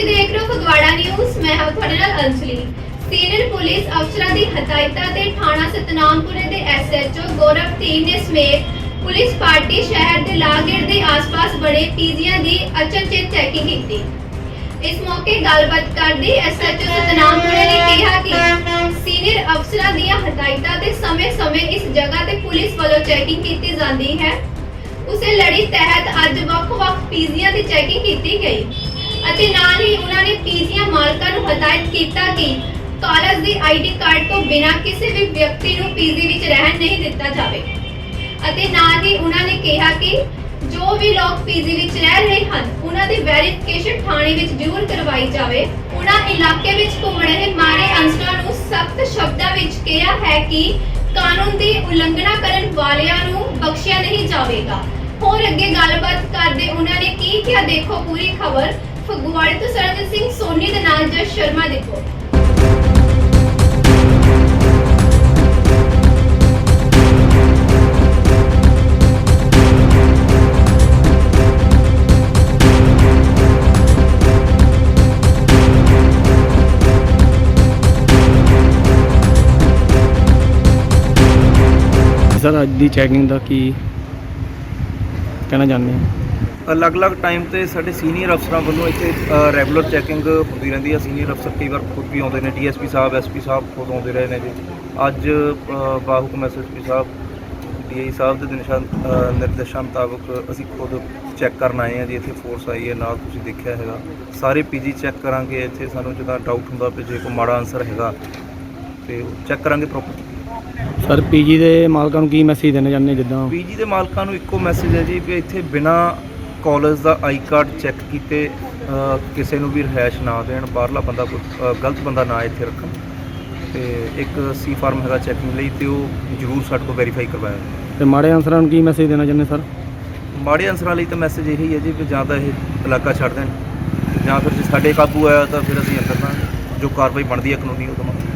ਤੁਸੀਂ ਦੇਖ ਰਹੇ ਹੋ ਫਗਵਾੜਾ ਨਿਊਜ਼ ਮੈਂ ਹਾਂ ਤੁਹਾਡੇ ਨਾਲ ਅੰਜਲੀ ਸੀਨੀਅਰ ਪੁਲਿਸ ਅਫਸਰਾਂ ਦੀ ਹਦਾਇਤਾਂ ਤੇ ਥਾਣਾ ਸਤਨਾਮਪੁਰੇ ਦੇ ਐਸਐਚਓ ਗੌਰਵ ਧੀਰ ਨੇ ਸਮੇਤ ਪੁਲਿਸ ਪਾਰਟੀ ਸ਼ਹਿਰ ਦੇ ਲਾਗੇੜ ਦੇ ਆਸ-ਪਾਸ ਬਣੇ ਪੀਜ਼ੀਆਂ ਦੀ ਅਚਨਚੇਤ ਚੈਕਿੰਗ ਕੀਤੀ। ਇਸ ਮੌਕੇ ਗੱਲਬਾਤ ਕਰਦੇ ਐਸਐਚਓ ਸਤਨਾਮਪੁਰੇ ਨੇ ਕਿਹਾ ਕਿ ਸੀਨੀਅਰ ਅਫਸਰਾਂ ਦੀਆਂ ਹਦਾਇਤਾਂ ਤੇ ਸਮੇਂ-ਸਮੇਂ ਇਸ ਜਗ੍ਹਾ ਤੇ ਪੁਲਿਸ ਵੱਲੋਂ ਚੈਕਿੰਗ ਕੀਤੀ ਜਾਂਦੀ ਹੈ। ਉਸੇ ਲੜੀ ਤਹਿਤ ਅੱਜ ਵੱਖ-ਵੱਖ ਪੀਜ਼ੀਆਂ ਦੀ ਚੈਕਿੰਗ ਕੀਤੀ ਗਈ। ਅਤੇ ਨਾਲ ਹੀ ਉਹਨਾਂ ਨੇ ਪੀਜ਼ੀਆਂ ਮਾਲਕਾਂ ਨੂੰ ਹਦਾਇਤ ਕੀਤਾ ਕਿ ਕਾਲਜ ਦੀ ਆਈਡੀ ਕਾਰਡ ਤੋਂ ਬਿਨਾਂ ਕਿਸੇ ਵੀ ਵਿਅਕਤੀ ਨੂੰ ਪੀਜ਼ੀ ਵਿੱਚ ਰਹਿਣ ਨਹੀਂ ਦਿੱਤਾ ਜਾਵੇ। ਅਤੇ ਨਾਲ ਹੀ ਉਹਨਾਂ ਨੇ ਕਿਹਾ ਕਿ ਜੋ ਵੀ ਲੋਕ ਪੀਜ਼ੀ ਵਿੱਚ ਰਹਿ ਰਹੇ ਹਨ, ਉਹਨਾਂ ਦੀ ਵੈਰੀਫਿਕੇਸ਼ਨ ਥਾਣੇ ਵਿੱਚ ਜ਼ਰੂਰ ਕਰਵਾਈ ਜਾਵੇ। ਉਹਨਾਂ ਇਲਾਕੇ ਵਿੱਚ ਘੁੰਮ ਰਹੇ ਮਾਰੇ ਅਨਸਰਾਂ ਨੂੰ ਸਖਤ ਸ਼ਬਦਾਂ ਵਿੱਚ ਕਿਹਾ ਹੈ ਕਿ ਕਾਨੂੰਨ ਦੀ ਉਲੰਘਣਾ ਕਰਨ ਵਾਲਿਆਂ ਨੂੰ ਬਖਸ਼ਿਆ ਨਹੀਂ ਜਾਵੇਗਾ। ਹੋਰ ਅੱਗੇ ਗੱਲਬਾਤ ਕਰਦੇ ਉਹਨਾਂ ਨੇ ਕੀ ਕਿਹਾ? ਦੇਖੋ, ਪੂਰੀ ਖਬਰ ਫਗਵਾੜੇ ਤੋਂ ਸਰਜਨ ਸਿੰਘ ਸੋਨੀ ਦੇ ਨਾਲ ਜਸ ਸ਼ਰਮਾ ਦੇਖੋ ਸਰ ਅੱਜ ਦੀ ਚੈਕਿੰਗ ਦਾ ਕੀ ਕਹਿਣਾ ਚਾਹੁੰਦੇ ਆ ਅਲੱਗ-ਅਲੱਗ ਟਾਈਮ ਤੇ ਸਾਡੇ ਸੀਨੀਅਰ ਅਫਸਰਾਂ ਵੱਲੋਂ ਇੱਥੇ ਰੈਗੂਲਰ ਚੈਕਿੰਗ ਹੁੰਦੀ ਰਹਿੰਦੀ ਹੈ ਸੀਨੀਅਰ ਅਫਸਰ ਕਈ ਵਾਰ ਖੁਦ ਵੀ ਆਉਂਦੇ ਨੇ ਡੀਐਸਪੀ ਸਾਹਿਬ ਐਸਪੀ ਸਾਹਿਬ ਖੁਦ ਆਉਂਦੇ ਰਹੇ ਨੇ ਜੀ। ਅੱਜ ਬਾਹੁਕਮ ਐਸਐਸਪੀ ਸਾਹਿਬ ਡੀਆਈ ਸਾਹਿਬ ਦੇ ਨਿਰਦੇਸ਼ਾਂ ਮੁਤਾਬਕ ਅਸੀਂ ਖੁਦ ਚੈੱਕ ਕਰਨ ਆਏ ਹਾਂ ਜੀ। ਇੱਥੇ ਫੋਰਸ ਆਈ ਹੈ ਨਾਲ ਤੁਸੀਂ ਦੇਖਿਆ ਹੈਗਾ। ਸਾਰੇ ਪੀਜੀ ਚੈੱਕ ਕਰਾਂਗੇ ਇੱਥੇ ਸਾਨੂੰ ਜਦੋਂ ਡਾਊਟ ਹੁੰਦਾ ਵੀ ਜੇ ਕੋਈ ਮਾੜਾ ਆਨਸਰ ਹੈਗਾ ਤੇ ਚੈੱਕ ਕਰਾਂਗੇ ਪ੍ਰੋਪਰ ਸਰ ਪੀਜੀ ਦੇ ਮਾਲਕਾਂ ਨੂੰ ਕੀ ਮੈਸੇਜ ਦੇਣਾ ਚਾਹੁੰਦੇ ਜਿੱਦਾਂ? ਪੀਜੀ ਦੇ ਮਾਲਕਾਂ ਨੂੰ ਇੱਕੋ ਮੈਸੇਜ ਹੈ ਜੀ ਵੀ ਇੱਥੇ ਬਿਨਾ ਕਾਲਜ ਦਾ ਆਈ ਕਾਰਡ ਚੈੱਕ ਕੀਤੇ ਕਿਸੇ ਨੂੰ ਵੀ ਰਿਹਾਇਸ਼ ਨਾ ਦੇਣ ਬਾਹਰਲਾ ਬੰਦਾ ਕੋਈ ਗਲਤ ਬੰਦਾ ਨਾ ਇੱਥੇ ਰੱਖਣ। ਤੇ ਇੱਕ ਸੀ ਫਾਰਮ ਹੈਗਾ ਚੈਕਿੰਗ ਲਈ ਤੇ ਉਹ ਜ਼ਰੂਰ ਸਾਡੇ ਕੋਲ ਵੈਰੀਫਾਈ ਕਰਵਾਇਆ। ਤੇ ਮਾੜੇ ਅਨਸਰਾਂ ਨੂੰ ਕੀ ਮੈਸੇਜ ਦੇਣਾ ਚਾਹੁੰਦੇ ਸਰ? ਮਾੜੇ ਅਨਸਰਾਂ ਲਈ ਤਾਂ ਮੈਸੇਜ ਇਹੀ ਹੈ ਜੀ ਵੀ ਜਾਂ ਤਾਂ ਇਹ ਇਲਾਕਾ ਛੱਡ ਦੇਣ ਜਾਂ ਫਿਰ ਜੇ ਸਾਡੇ ਕਾਬੂ ਆਇਆ ਤਾਂ ਫਿਰ ਅਸੀਂ ਅੰਦਰ ਨਾ ਜੋ ਕਾਰਵਾਈ ਬਣਦੀ ਹੈ ਕਾਨੂੰਨੀ ਉਹ ਕਰਾਂਗੇ